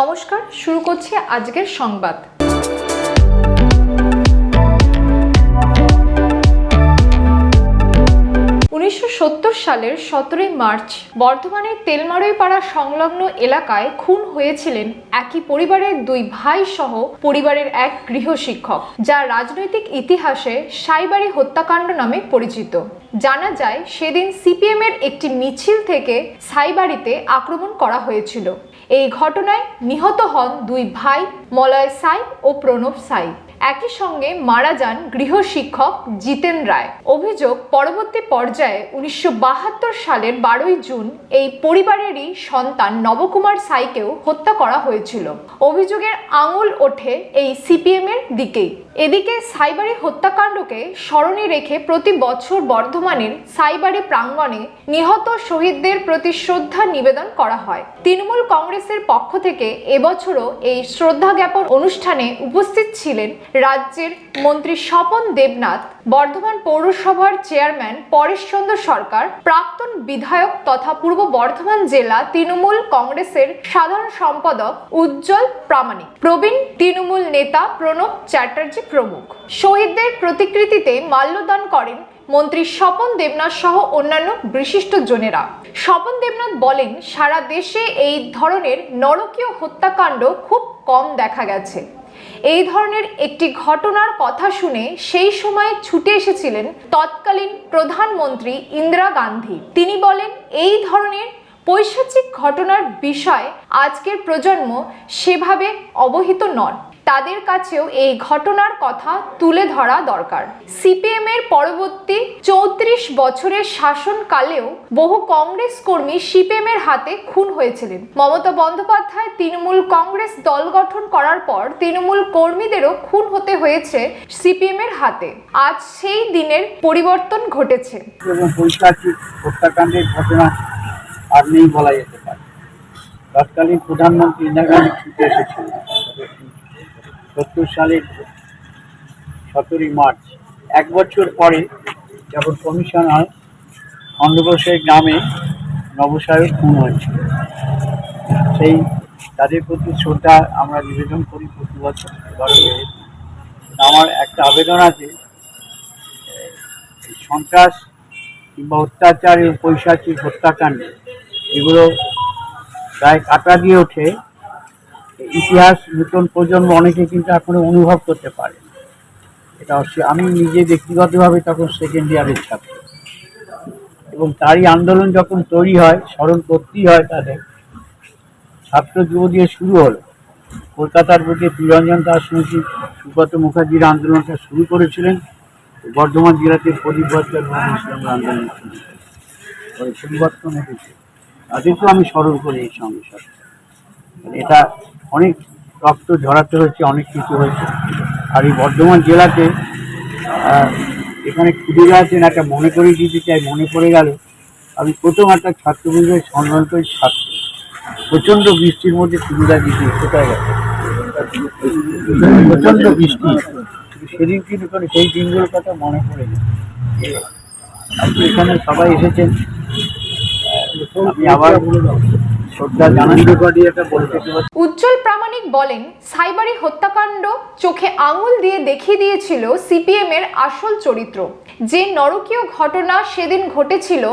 নমস্কার, শুরু করছি আজকের সংবাদ। উনিশশো সত্তর সালের সতেরোই মার্চ বর্ধমানের তেলমারই পাড়া সংলগ্ন এলাকায় খুন হয়েছিলেন একই পরিবারের দুই ভাই সহ পরিবারের এক গৃহশিক্ষক যা রাজনৈতিক ইতিহাসে সাইবারি হত্যাকাণ্ড নামে পরিচিত। জানা যায়, সেদিন সিপিএম এর একটি মিছিল থেকে সাইবাড়িতে আক্রমণ করা হয়েছিল। এই ঘটনায় নিহত হন দুই ভাই মলয় সাই ও প্রণব সাই। একই সঙ্গে মারা যান গৃহশিক্ষক জিতেন রায়। অভিযোগ পরবর্তী পর্যায়ে উনিশশো বাহাত্তর সালের বারোই জুন এই পরিবারেরই সন্তান নবকুমার সাইকেও হত্যা করা হয়েছিল। অভিযোগের আঙুল ওঠে এই সিপিএম এর দিকেই। এদিকে সাইবারি হত্যাকাণ্ডকে স্মরণে রেখে প্রতি বছর বর্ধমানের সাইবারি প্রাঙ্গণে নিহত শহীদদের প্রতি শ্রদ্ধা নিবেদন করা হয়। তৃণমূল কংগ্রেসের পক্ষ থেকে এবছরও এই শ্রদ্ধা জ্ঞাপন অনুষ্ঠানে উপস্থিত ছিলেন রাজ্যের মন্ত্রী স্বপন দেবনাথ, বর্ধমান পৌরসভার চেয়ারম্যান পরেশচন্দ্র সরকার, প্রাক্তন বিধায়ক তথা পূর্ব বর্ধমান জেলা তৃণমূল কংগ্রেসের সাধারণ সম্পাদক উজ্জ্বল প্রামাণিক, প্রবীণ তৃণমূল নেতা প্রণব চ্যাটার্জি প্রমুখ। শহীদদের প্রতিকৃতিতে মাল্যদান করেন মন্ত্রী স্বপন দেবনাথ সহ অন্যান্য বিশিষ্ট জনেরা। স্বপন দেবনাথ বলেন, সারা দেশে এই ধরনের নরকীয় হত্যাকাণ্ড খুব কম দেখা গেছে। এই ধরনের একটি ঘটনার কথা শুনে সেই সময় ছুটে এসেছিলেন তৎকালীন প্রধানমন্ত্রী ইন্দিরা গান্ধী। তিনি বলেন, এই ধরনের পৈশাচিক ঘটনার বিষয় আজকের প্রজন্ম সেভাবে অবহিত নন। তাদের কাছেও এই ঘটনার কথা তুলে ধরা দরকার। সিপিএম এর পরবর্তী চৌত্রিশ বছরের শাসনকালেও বহু কংগ্রেস কর্মী সিপিএম এর হাতে খুন হয়েছিলেন। মমতা বন্দ্যোপাধ্যায় তৃণমূল কংগ্রেস দল গঠন করার পর তৃণমূল কর্মীদেরও খুন হতে হয়েছে সিপিএম এর হাতে। আজ সেই দিনের পরিবর্তন ঘটেছে। হত্যাকাণ্ডের ঘটনা আর নেই বলা যেতে পারে। তৎকালীন প্রধানমন্ত্রী ইন্দিরা গান্ধী ছুটে এসেছিলেন। সত্তর সালের সতেরোই মার্চ। এক বছর পরে যখন কমিশন হয় খণ্ডঘোষের গ্রামে নবসায়ক খুন হয়েছিল সেই তাদের প্রতি শ্রদ্ধা আমরা নিবেদন করি প্রতি বছর আমার একটা আবেদন আছে সন্ত্রাস কিংবা অত্যাচার এবং পৈশাচিক হত্যাকাণ্ড, এগুলো প্রায় কাটা দিয়ে ওঠে। ইতিহাস নতুন প্রজন্ম অনেকে কিন্তু এখনও অনুভব করতে পারে। এটা অবশ্যই আমি নিজে ব্যক্তিগতভাবে তখন সেকেন্ড ইয়ারের ছাত্র। এবং তারই আন্দোলন যখন তৈরি হয়, স্মরণ করতেই হয় তাদের। ছাত্র যুব দিয়ে শুরু হলো। কলকাতার বুকে তিরঞ্জন দাস শুনেছি সুব্রত মুখার্জির আন্দোলনটা শুরু করেছিলেন। বর্ধমান জেলাতে প্রদীপ ইসলামের আন্দোলন শুরু। পরিবর্তন এসেছে তাদেরকেও আমি স্মরণ করি এই সঙ্গে সাথে। এটা অনেক রক্ত ঝরাতে হয়েছে, অনেক কিছু হয়েছে। আর এই বর্ধমান জেলাতে এখানে খুদে আছেন একটা মনে করে দিতে চাই, মনে পড়ে গেল। আমি প্রথম একটা ছাত্রবৃন্দের সম্মান করি, ছাত্র। প্রচণ্ড বৃষ্টির মধ্যে সুবিধা দিতে কোথায় গেছে। প্রচণ্ড বৃষ্টি। সেদিন কিন্তু করে সেই দিনগুলোর কথা মনে পড়ে যায় আজকে এখানে সবাই এসেছেন। আমি আবার শ্রদ্ধা উজ্জ্বল প্রামাণিক বলেন সাইবারি হত্যাকাণ্ড চোখে আঙুল দিয়ে দেখিয়ে দিয়েছিল সিপিএম এর আসল চরিত্র। যে নরকীয় ঘটনা সেদিন ঘটেছিল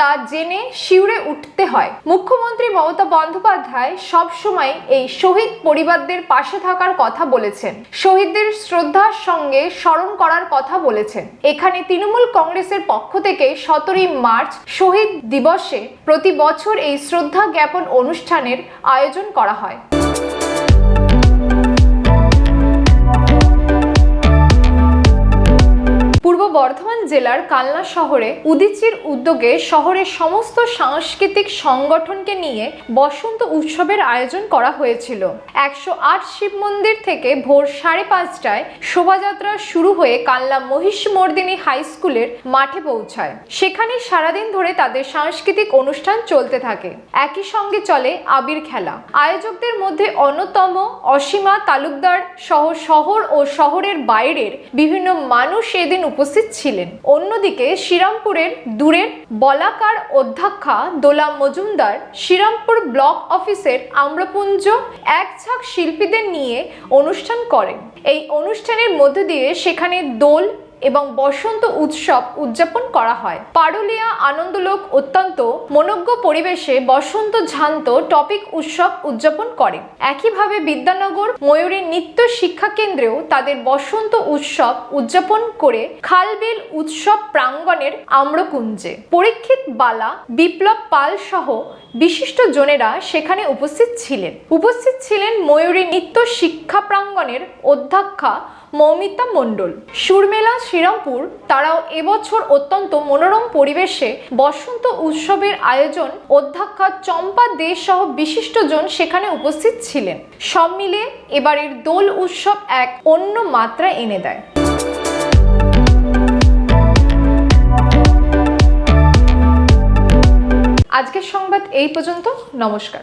তা জেনে শিউরে উঠতে হয়। মুখ্যমন্ত্রী মমতা বন্দ্যোপাধ্যায় সব সময় এই শহীদ পরিবারদের পাশে থাকার কথা বলেছেন। শহীদদের শ্রদ্ধার সঙ্গে স্মরণ করার কথা বলেছেন। এখানে তৃণমূল কংগ্রেসের পক্ষ থেকে সতেরোই মার্চ শহীদ দিবসে প্রতি বছর এই শ্রদ্ধা জ্ঞাপন অনুষ্ঠানের আয়োজন করা হয়। বর্ধমান জেলার কালনা শহরে উদিচির উদ্যোগে শহরের সমস্ত সাংস্কৃতিক সংগঠনকে নিয়ে বসন্ত উৎসবের আয়োজন করা হয়েছিল। একশো আট শিব মন্দির থেকে ভোর সাড়ে পাঁচটায় শোভাযাত্রা শুরু হয়ে কালনা মহিষমর্দিনী হাই স্কুলের মাঠে পৌঁছায়। সেখানে সারাদিন ধরে তাদের সাংস্কৃতিক অনুষ্ঠান চলতে থাকে। একই সঙ্গে চলে আবির খেলা। আয়োজকদের মধ্যে অন্যতম অসীমা তালুকদার সহ শহর ও শহরের বাইরের বিভিন্ন মানুষ এদিন উপস্থিত ছিলেন। অন্যদিকে শ্রীরামপুরের দূরের বলাকার অধ্যক্ষা দোলা মজুমদার শ্রীরামপুর ব্লক অফিসের আম্রপুঞ্জ এক ছাক শিল্পীদের নিয়ে অনুষ্ঠান করেন। এই অনুষ্ঠানের মধ্য দিয়ে সেখানে দোল এবং বসন্ত উৎসব উদযাপন করা হয়। পারুলিয়া আনন্দলোক অত্যন্ত মনোজ্ঞ পরিবেশে বসন্ত ঝান্ত টপিক উৎসব উদযাপন করে। একইভাবে বিদ্যানগর, ময়ূরী নৃত্য শিক্ষা কেন্দ্রেও তাদের বসন্ত উৎসব উদযাপন করে খালবিল উৎসব প্রাঙ্গণের আম্রকুঞ্জে। পরীক্ষিত বালা, বিপ্লব পাল সহ বিশিষ্ট জনেরা সেখানে উপস্থিত ছিলেন। উপস্থিত ছিলেন ময়ূরী নৃত্য শিক্ষা প্রাঙ্গণের অধ্যক্ষা মৌমিতা মণ্ডল। সুরমেলা শ্রীরামপুর, তারাও এবছর অত্যন্ত মনোরম পরিবেশে বসন্ত উৎসবের আয়োজন অধ্যক্ষা চম্পা দে সহ বিশিষ্টজন সেখানে উপস্থিত ছিলেন। সব মিলিয়ে এবারের দোল উৎসব এক অন্য মাত্রা এনে দেয়। আজকের সংবাদ এই পর্যন্ত, নমস্কার।